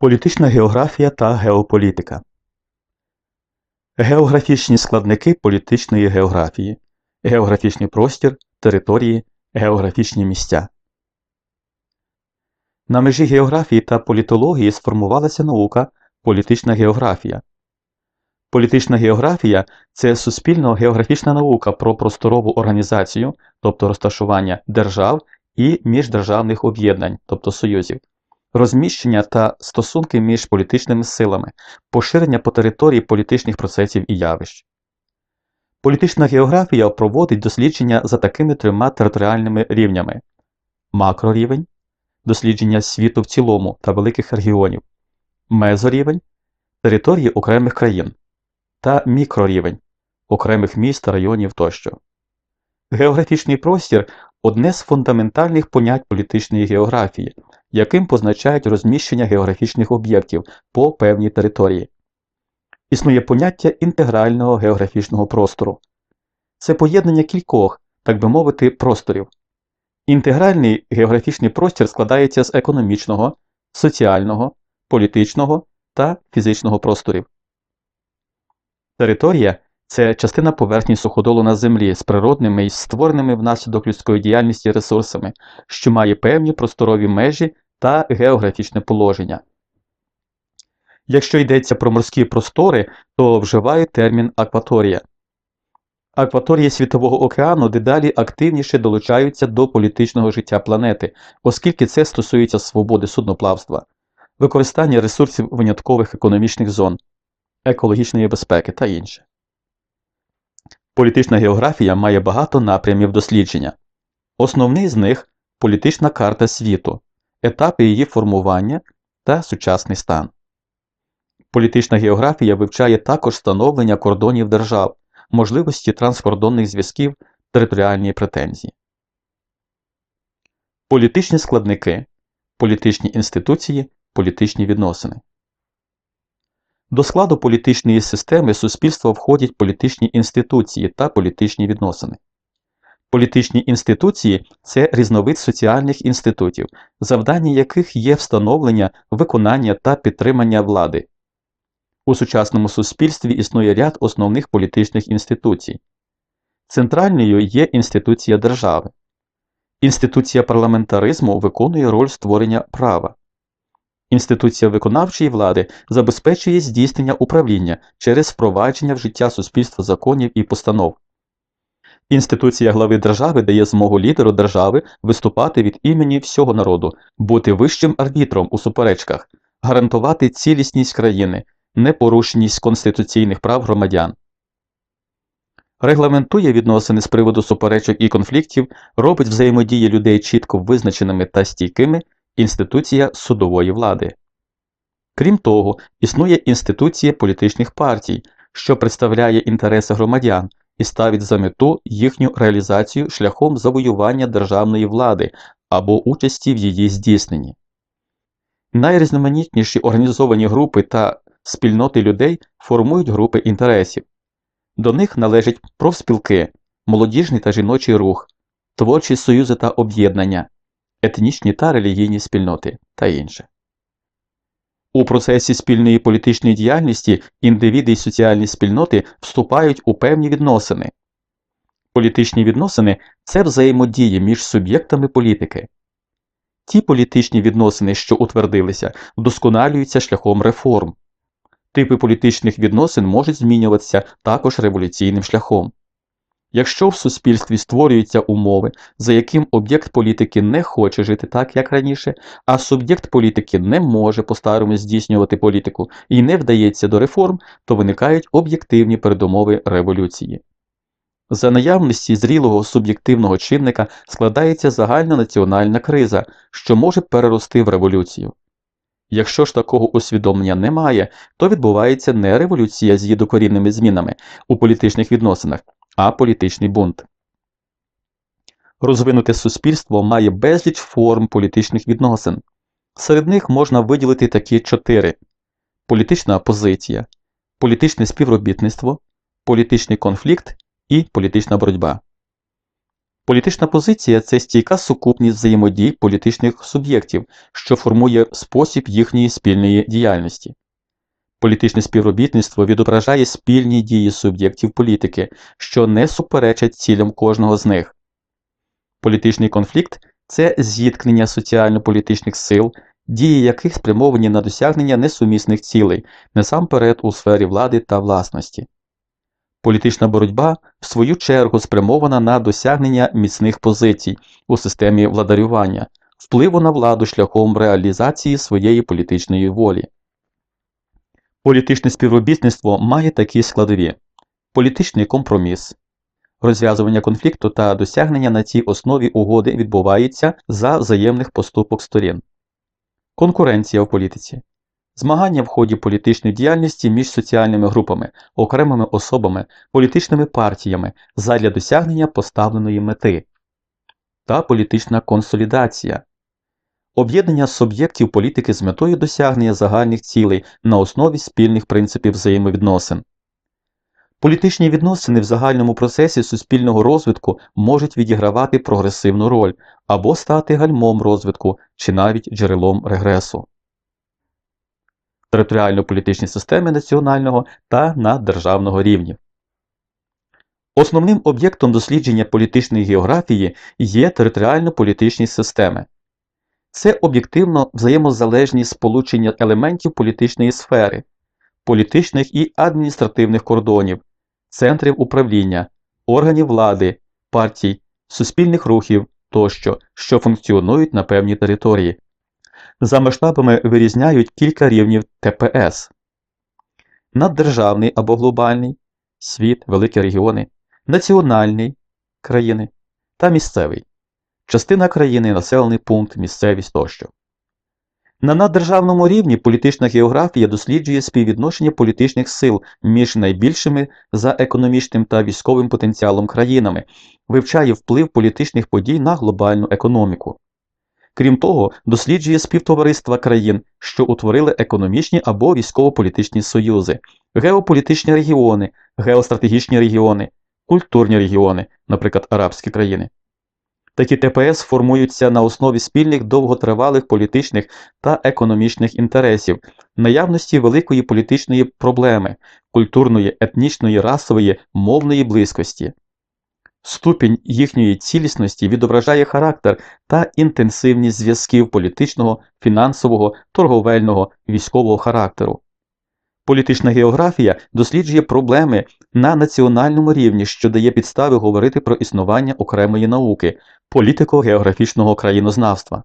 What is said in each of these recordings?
Політична географія та геополітика Географічні складники політичної географії Географічний простір, території, географічні місця. На межі географії та політології сформувалася наука політична географія. Політична географія це суспільно-географічна наука про просторову організацію, тобто розташування держав і міждержавних об'єднань, тобто союзів, розміщення та стосунки між політичними силами, поширення по території політичних процесів і явищ. Політична географія проводить дослідження за такими трьома територіальними рівнями: макрорівень, дослідження світу в цілому та великих регіонів, мезорівень, території окремих країн та мікрорівень окремих міст, районів тощо. Географічний простір одне з фундаментальних понять політичної географії, яким позначають розміщення географічних об'єктів по певній території. Існує поняття інтегрального географічного простору. Це поєднання кількох, так би мовити, просторів. Інтегральний географічний простір складається з економічного, соціального, політичного та фізичного просторів. Територія це частина поверхні суходолу на землі з природними і створеними внаслідок людської діяльності ресурсами, що має певні просторові межі та географічне положення. Якщо йдеться про морські простори, то вживають термін акваторія. Акваторії Світового океану дедалі активніше долучаються до політичного життя планети, оскільки це стосується свободи судноплавства, використання ресурсів виняткових економічних зон, екологічної безпеки та інше. Політична географія має багато напрямів дослідження. Основний з них політична карта світу, етапи її формування та сучасний стан. Політична географія вивчає також становлення кордонів держав, можливості транскордонних зв'язків, територіальні претензії. Політичні складники, політичні інституції, політичні відносини. До складу політичної системи суспільства входять політичні інституції та політичні відносини. Політичні інституції це різновид соціальних інститутів, завдання яких є встановлення, виконання та підтримання влади. У сучасному суспільстві існує ряд основних політичних інституцій. Центральною є інституція держави. Інституція парламентаризму виконує роль створення права. Інституція виконавчої влади забезпечує здійснення управління через впровадження в життя суспільства законів і постанов. Інституція глави держави дає змогу лідеру держави виступати від імені всього народу, бути вищим арбітром у суперечках, гарантувати цілісність країни, непорушність конституційних прав громадян. Регламентує відносини з приводу суперечок і конфліктів, робить взаємодії людей чітко визначеними та стійкими інституція судової влади. Крім того, існує інституція політичних партій, що представляє інтереси громадян і ставить за мету їхню реалізацію шляхом завоювання державної влади або участі в її здійсненні. Найрізноманітніші організовані групи та спільноти людей формують групи інтересів. До них належать профспілки, молодіжний та жіночий рух, творчі союзи та об'єднання, етнічні та релігійні спільноти та інше. У процесі спільної політичної діяльності індивіди і соціальні спільноти вступають у певні відносини. Політичні відносини це взаємодії між суб'єктами політики. Ті політичні відносини, що утвердилися, вдосконалюються шляхом реформ. Типи політичних відносин можуть змінюватися також революційним шляхом. Якщо в суспільстві створюються умови, за яким об'єкт політики не хоче жити так, як раніше, а суб'єкт політики не може по-старому здійснювати політику і не вдається до реформ, то виникають об'єктивні передумови революції. За наявності зрілого суб'єктивного чинника складається загальна національна криза, що може перерости в революцію. Якщо ж такого усвідомлення немає, то відбувається не революція з її докорінними змінами у політичних відносинах, а політичний бунт. Розвинуте суспільство має безліч форм політичних відносин. Серед них можна виділити такі чотири: політична опозиція, політичне співробітництво, політичний конфлікт і політична боротьба. Політична позиція це стійка сукупність взаємодій політичних суб'єктів, що формує спосіб їхньої спільної діяльності. Політичне співробітництво відображає спільні дії суб'єктів політики, що не суперечать цілям кожного з них. Політичний конфлікт це зіткнення соціально-політичних сил, дії яких спрямовані на досягнення несумісних цілей, насамперед у сфері влади та власності. Політична боротьба, в свою чергу, спрямована на досягнення міцних позицій у системі владарювання, впливу на владу шляхом реалізації своєї політичної волі. Політичне співробітництво має такі складові: політичний компроміс. Розв'язування конфлікту та досягнення на цій основі угоди відбувається за взаємних поступок сторін. Конкуренція в політиці. Змагання в ході політичної діяльності між соціальними групами, окремими особами, політичними партіями задля досягнення поставленої мети та політична консолідація. Об'єднання суб'єктів політики з метою досягнення загальних цілей на основі спільних принципів взаємовідносин. Політичні відносини в загальному процесі суспільного розвитку можуть відігравати прогресивну роль або стати гальмом розвитку чи навіть джерелом регресу. Територіально-політичні системи національного та наддержавного рівнів. Основним об'єктом дослідження політичної географії є територіально-політичні системи. Це об'єктивно взаємозалежні сполучення елементів політичної сфери, політичних і адміністративних кордонів, центрів управління, органів влади, партій, суспільних рухів тощо, що функціонують на певній території. За масштабами вирізняють кілька рівнів ТПС наддержавний або глобальний, світ, великі регіони, національний країни та місцевий, частина країни, населений пункт, місцевість тощо. На наддержавному рівні політична географія досліджує співвідношення політичних сил між найбільшими за економічним та військовим потенціалом країнами, вивчає вплив політичних подій на глобальну економіку. Крім того, досліджує співтовариства країн, що утворили економічні або військово-політичні союзи, геополітичні регіони, геостратегічні регіони, культурні регіони, наприклад, арабські країни. Такі ТПС формуються на основі спільних довготривалих політичних та економічних інтересів, наявності великої політичної проблеми, культурної, етнічної, расової, мовної близькості. Ступінь їхньої цілісності відображає характер та інтенсивність зв'язків політичного, фінансового, торговельного, військового характеру. Політична географія досліджує проблеми на національному рівні, що дає підстави говорити про існування окремої науки політико-географічного країнознавства.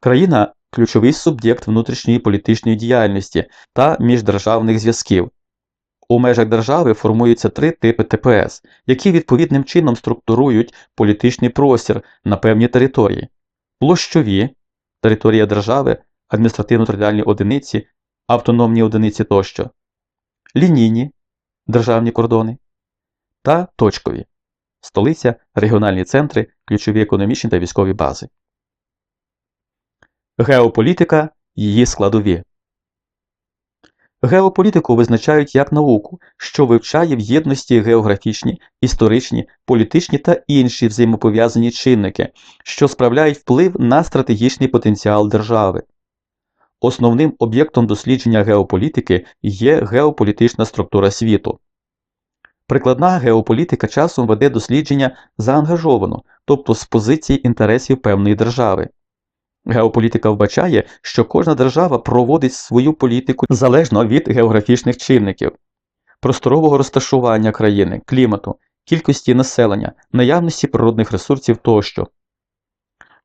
Країна ключовий суб'єкт внутрішньої політичної діяльності та міждержавних зв'язків. У межах держави формуються три типи ТПС, які відповідним чином структурують політичний простір на певній території, площові територія держави, адміністративно-територіальні одиниці, автономні одиниці тощо, лінійні державні кордони та точкові столиця, регіональні центри, ключові економічні та військові бази. Геополітика її складові. Геополітику визначають як науку, що вивчає в єдності географічні, історичні, політичні та інші взаємопов'язані чинники, що справляють вплив на стратегічний потенціал держави. Основним об'єктом дослідження геополітики є геополітична структура світу. Прикладна геополітика часом веде дослідження заангажовано, тобто з позиції інтересів певної держави. Геополітика вбачає, що кожна держава проводить свою політику залежно від географічних чинників, просторового розташування країни, клімату, кількості населення, наявності природних ресурсів тощо.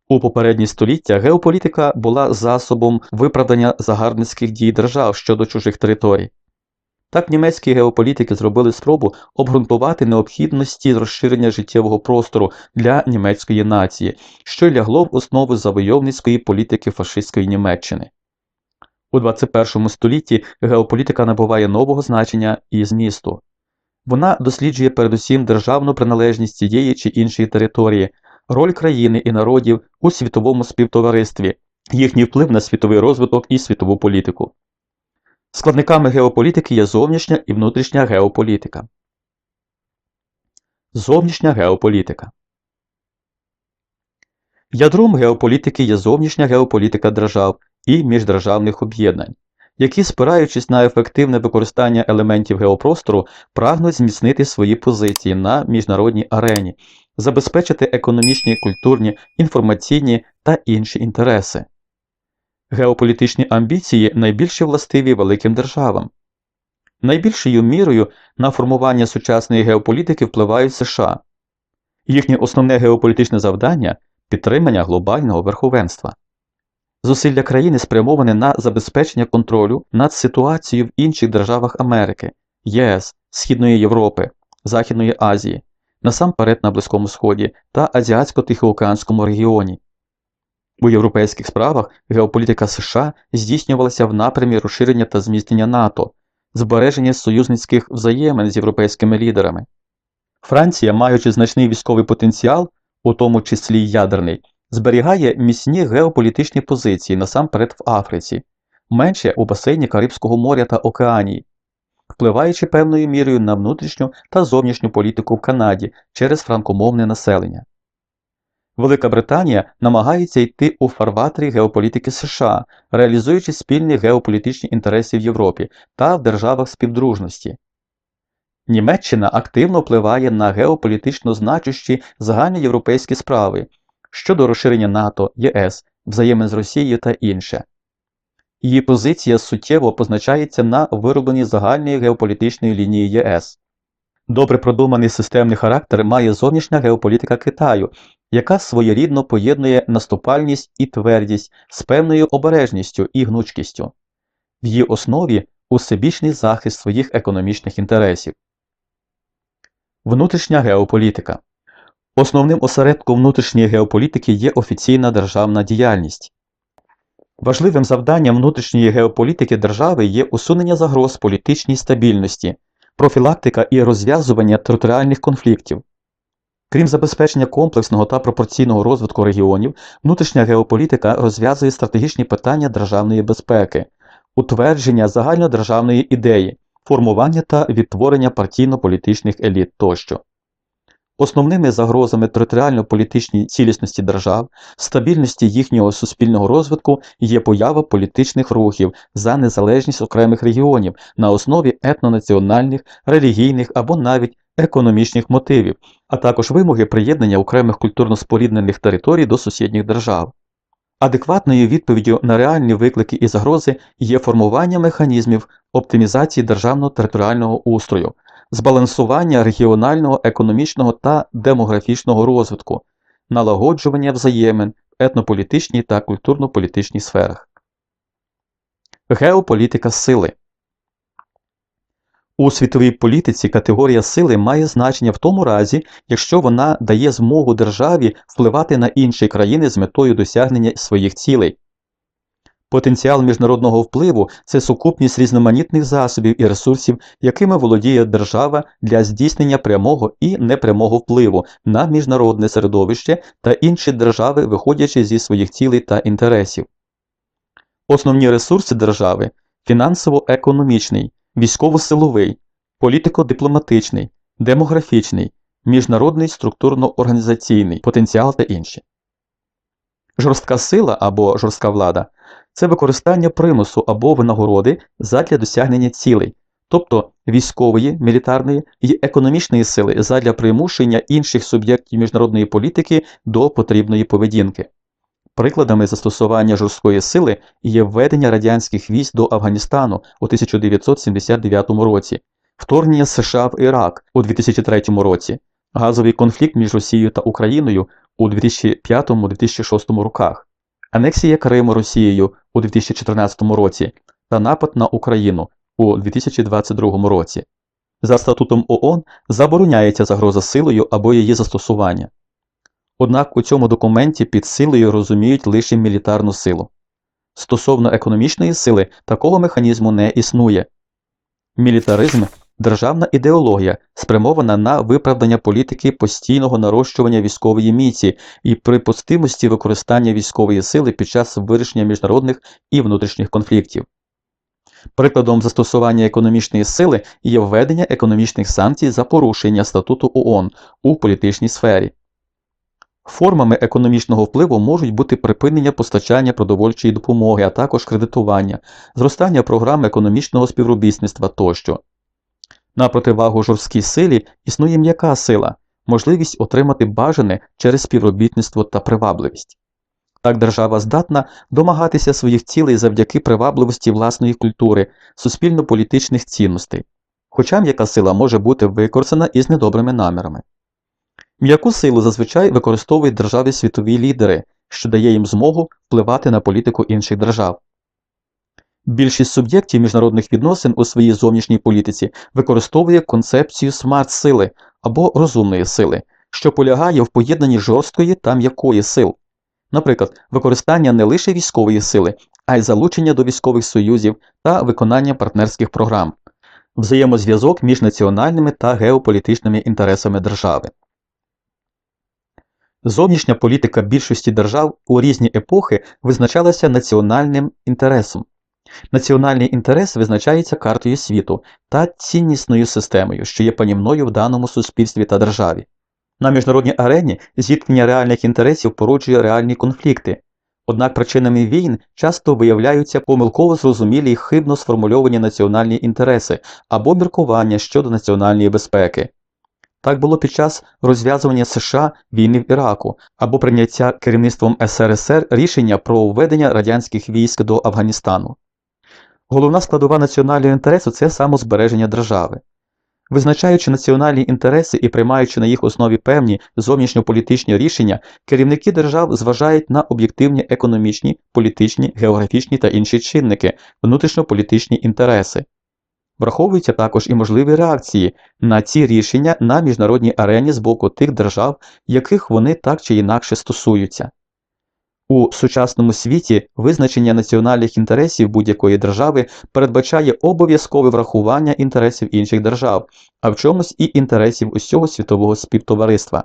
У попередні століття геополітика була засобом виправдання загарбницьких дій держав щодо чужих територій. Так німецькі геополітики зробили спробу обґрунтувати необхідності розширення життєвого простору для німецької нації, що й лягло в основу завойовницької політики фашистської Німеччини. У 21 столітті геополітика набуває нового значення і змісту. Вона досліджує передусім державну приналежність цієї чи іншої території, роль країни і народів у світовому співтоваристві, їхній вплив на світовий розвиток і світову політику. Складниками геополітики є зовнішня і внутрішня геополітика. Зовнішня геополітика. Ядром геополітики є зовнішня геополітика держав і міждержавних об'єднань, які, спираючись на ефективне використання елементів геопростору, прагнуть зміцнити свої позиції на міжнародній арені, забезпечити економічні, культурні, інформаційні та інші інтереси. Геополітичні амбіції найбільше властиві великим державам. Найбільшою мірою на формування сучасної геополітики впливають США. Їхнє основне геополітичне завдання підтримання глобального верховенства. Зусилля країни спрямоване на забезпечення контролю над ситуацією в інших державах Америки, ЄС, Східної Європи, Західної Азії, насамперед на Близькому Сході та Азіатсько-Тихоокеанському регіоні. У європейських справах геополітика США здійснювалася в напрямі розширення та зміцнення НАТО, збереження союзницьких взаємин з європейськими лідерами. Франція, маючи значний військовий потенціал, у тому числі ядерний, зберігає міцні геополітичні позиції насамперед в Африці, менше у басейні Карибського моря та Океанії, впливаючи певною мірою на внутрішню та зовнішню політику в Канаді через франкомовне населення. Велика Британія намагається йти у фарватері геополітики США, реалізуючи спільні геополітичні інтереси в Європі та в державах співдружності. Німеччина активно впливає на геополітично значущі загальноєвропейські справи щодо розширення НАТО, ЄС, взаємин з Росією та інше. Її позиція суттєво позначається на виробленні загальної геополітичної лінії ЄС. Добре продуманий системний характер має зовнішня геополітика Китаю, яка своєрідно поєднує наступальність і твердість з певною обережністю і гнучкістю, в її основі усебічний захист своїх економічних інтересів. Внутрішня геополітика Основним осередком внутрішньої геополітики є офіційна державна діяльність. Важливим завданням внутрішньої геополітики держави є усунення загроз політичній стабільності, профілактика і розв'язування територіальних конфліктів. Крім забезпечення комплексного та пропорційного розвитку регіонів, внутрішня геополітика розв'язує стратегічні питання державної безпеки, утвердження загальнодержавної ідеї, формування та відтворення партійно-політичних еліт тощо. Основними загрозами територіально-політичній цілісності держав, стабільності їхнього суспільного розвитку є поява політичних рухів за незалежність окремих регіонів на основі етнонаціональних, релігійних або навіть економічних мотивів, а також вимоги приєднання окремих культурно споріднених територій до сусідніх держав. Адекватною відповіддю на реальні виклики і загрози є формування механізмів оптимізації державного територіального устрою, збалансування регіонального, економічного та демографічного розвитку, налагоджування взаємин в етнополітичній та культурно-політичній сферах. Геополітика сили у світовій політиці категорія сили має значення в тому разі, якщо вона дає змогу державі впливати на інші країни з метою досягнення своїх цілей. Потенціал міжнародного впливу це сукупність різноманітних засобів і ресурсів, якими володіє держава для здійснення прямого і непрямого впливу на міжнародне середовище та інші держави, виходячи зі своїх цілей та інтересів. Основні ресурси держави фінансово-економічний, військово-силовий, політико-дипломатичний, демографічний, міжнародний структурно-організаційний потенціал та інші. Жорстка сила або жорстка влада це використання примусу або винагороди задля досягнення цілей, тобто військової, мілітарної і економічної сили задля примушення інших суб'єктів міжнародної політики до потрібної поведінки. Прикладами застосування жорсткої сили є введення радянських військ до Афганістану у 1979 році, вторгнення США в Ірак у 2003 році, газовий конфлікт між Росією та Україною у 2005-2006 роках, анексія Криму Росією у 2014 році та напад на Україну у 2022 році. За статутом ООН забороняється загроза силою або її застосування. Однак у цьому документі під силою розуміють лише мілітарну силу. Стосовно економічної сили такого механізму не існує. Мілітаризм державна ідеологія, спрямована на виправдання політики постійного нарощування військової міці і припустимості використання військової сили під час вирішення міжнародних і внутрішніх конфліктів. Прикладом застосування економічної сили є введення економічних санкцій за порушення статуту ООН у політичній сфері. Формами економічного впливу можуть бути припинення постачання продовольчої допомоги, а також кредитування, зростання програм економічного співробітництва тощо. На противагу жорсткій силі існує м'яка сила, можливість отримати бажане через співробітництво та привабливість. Так держава здатна домагатися своїх цілей завдяки привабливості власної культури, суспільно-політичних цінностей, хоча м'яка сила може бути використана із недобрими намірами. М'яку силу зазвичай використовують держави світові лідери, що дає їм змогу впливати на політику інших держав. Більшість суб'єктів міжнародних відносин у своїй зовнішній політиці використовує концепцію смарт-сили або розумної сили, що полягає в поєднанні жорсткої та м'якої сил. Наприклад, використання не лише військової сили, а й залучення до військових союзів та виконання партнерських програм, взаємозв'язок між національними та геополітичними інтересами держави. Зовнішня політика більшості держав у різні епохи визначалася національним інтересом. Національний інтерес визначається картою світу та ціннісною системою, що є панівною в даному суспільстві та державі. На міжнародній арені зіткнення реальних інтересів породжує реальні конфлікти. Однак причинами війн часто виявляються помилково зрозумілі й хибно сформульовані національні інтереси або міркування щодо національної безпеки. Так було під час розв'язування США війни в Іраку або прийняття керівництвом СРСР рішення про введення радянських військ до Афганістану. Головна складова національного інтересу це самозбереження держави. Визначаючи національні інтереси і приймаючи на їх основі певні зовнішньополітичні рішення, керівники держав зважають на об'єктивні економічні, політичні, географічні та інші чинники, внутрішньополітичні інтереси. Враховуються також і можливі реакції на ці рішення на міжнародній арені з боку тих держав, яких вони так чи інакше стосуються. У сучасному світі визначення національних інтересів будь-якої держави передбачає обов'язкове врахування інтересів інших держав, а в чомусь і інтересів усього світового співтовариства.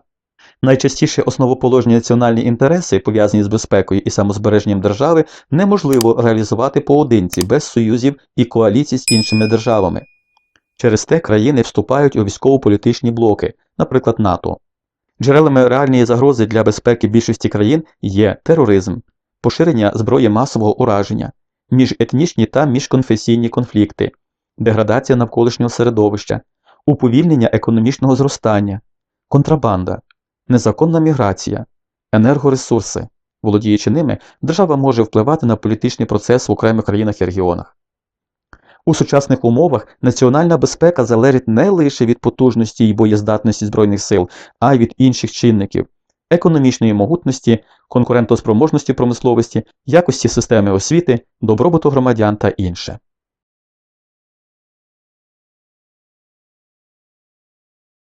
Найчастіше основоположні національні інтереси, пов'язані з безпекою і самозбереженням держави, неможливо реалізувати поодинці без союзів і коаліцій з іншими державами. Через те країни вступають у військово-політичні блоки, наприклад, НАТО. Джерелами реальної загрози для безпеки більшості країн є тероризм, поширення зброї масового ураження, міжетнічні та міжконфесійні конфлікти, деградація навколишнього середовища, уповільнення економічного зростання, контрабанда, незаконна міграція, енергоресурси. Володіючи ними, держава може впливати на політичний процес в окремих країнах і регіонах. У сучасних умовах національна безпека залежить не лише від потужності і боєздатності Збройних сил, а й від інших чинників економічної могутності, конкурентоспроможності промисловості, якості системи освіти, добробуту громадян та інше.